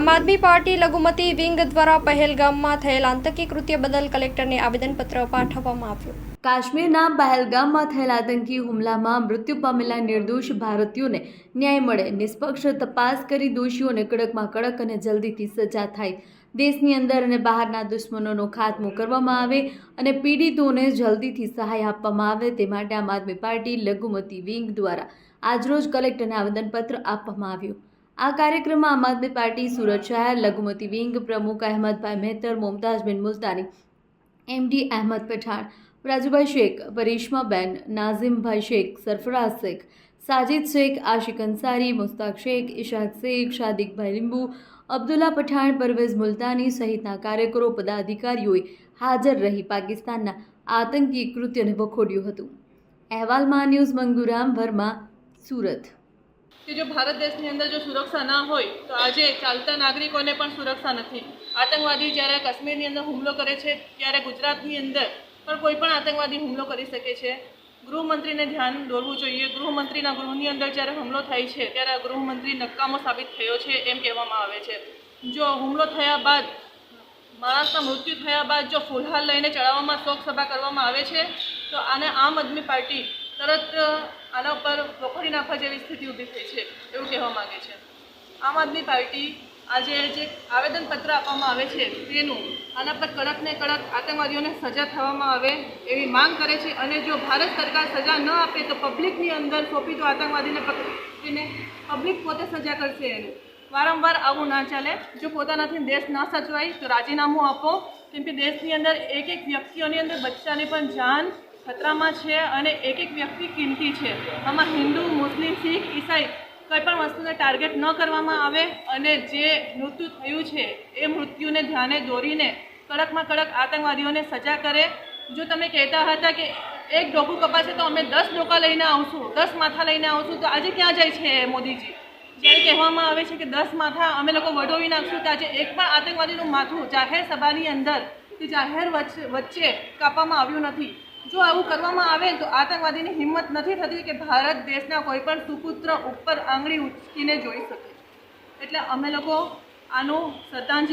આમ આદમી પાર્ટી લઘુમતી વિંગ દ્વારા પહેલગામમાં થયેલ આતંકી કૃત્ય બદલ કલેક્ટરને આવેદનપત્ર પાઠવવામાં આવ્યું. કાશ્મીરના પહેલગામમાં થયેલા આતંકી હુમલામાં મૃત્યુ પામેલા નિર્દોષ ભારતીયોને ન્યાય મળે, નિષ્પક્ષ તપાસ કરી દોષીઓને કડકમાં કડક અને જલ્દીથી સજા થાય. દેશની અંદર અને બહારના દુશ્મનોનો ખાત્મો કરવામાં આવે અને પીડિતોને જલ્દીથી સહાય આપવામાં આવે તે માટે આમ આદમી પાર્ટી લઘુમતી વિંગ દ્વારા આજરોજ કલેક્ટરને આવેદનપત્ર આપવામાં આવ્યું. આ કાર્યક્રમમાં આમ આદમી પાર્ટી, સુરત શહેર, લઘુમતી વિંગ પ્રમુખ અહેમદભાઈ મહેતર મુમતાઝબેન મુલતાની, એમડી અહેમદ પઠાણ, રાજુભાઈ શેખ પરિશ્માબેન નાઝિમભાઈ શેખ, સરફરાઝ શેખ, સાજિદ શેખ, આશિક અંસારી, મુસ્તાક શેખ ઇશાક શેખ શાદિકભાઈ લીંબુ, અબ્દુલ્લા પઠાણ, પરવેઝ મુલતાની સહિતના કાર્યકરો, પદાધિકારીઓએ હાજર રહી પાકિસ્તાનના આતંકી કૃત્યને વખોડ્યું હતું. અહેવાલમાં ન્યૂઝ મંગુરામ વર્મા, સુરત. કે જો ભારત દેશની અંદર જો સુરક્ષા ના હોય, તો આજે ચાલતા નાગરિકોને પણ સુરક્ષા નથી. આતંકવાદી જ્યારે કાશ્મીરની અંદર હુમલો કરે છે, ત્યારે ગુજરાતની અંદર પણ કોઈ પણ આતંકવાદી હુમલો કરી શકે છે. ગૃહમંત્રીને ધ્યાન દોરવું જોઈએ. ગૃહમંત્રીના ગૃહની અંદર જ્યારે હુમલો થાય છે, ત્યારે ગૃહમંત્રી નકામો સાબિત થયો છે એમ કહેવામાં આવે છે. જો હુમલો થયા બાદ, માણસના મૃત્યુ થયા બાદ જો ફુલહાલ લઈને ચડાવવામાં શોક સભા કરવામાં આવે છે, તો આને આમ આદમી પાર્ટી તરત, આના ઉપર વખોડી નાખવા જેવી સ્થિતિ ઊભી થઈ છે, એવું કહેવા માગે છે. આમ આદમી પાર્ટી આજે જે આવેદનપત્ર આપવામાં આવે છે, તેનું આના પર કડક ને કડક આતંકવાદીઓને સજા થવામાં આવે એવી માંગ કરે છે અને જો ભારત સરકાર સજા ન આપે તો પબ્લિકની અંદર સોંપી તો આતંકવાદીને પકડીને પબ્લિક પોતે સજા કરશે એને. વારંવાર આવું ના ચાલે. જો પોતાનાથી દેશ ના સચવાય તો રાજીનામું આપો. કેમ કે દેશની અંદર એક એક વ્યક્તિઓની અંદર બચ્ચાની પણ જાન ખતરામાં છે અને એક એક વ્યક્તિ કિંમતી છે. આમાં હિન્દુ, મુસ્લિમ, શીખ, ઈસાઈ કોઈ પણ વસ્તુને ટાર્ગેટ ન કરવામાં આવે અને જે મૃત્યુ થયું છે એ મૃત્યુને ધ્યાને દોરીને કડકમાં કડક આતંકવાદીઓને સજા કરે. જો તમે કહેતા હતા કે એક ડોકું કપાશે તો અમે દસ ડોકા લઈને આવશું, દસ માથા લઈને આવશું, તો આજે ક્યાં જાય છે મોદીજી? જ્યારે કહેવામાં આવે છે કે દસ માથા અમે લોકો વડોવી નાખશું, તો આજે એક પણ આતંકવાદીનું માથું જાહેર સભાની અંદર કે જાહેર વચ્ચે કાપવામાં આવ્યું નથી. જો આવું કરવામાં આવે તો આતંકવાદીની હિંમત નથી થતી કે ભારત દેશના કોઈ પણ સુપુત્ર ઉપર આંગળી ઉચકીને જોઈ શકે. એટલે અમે લોકો આનું શ્રદ્ધાંજલિ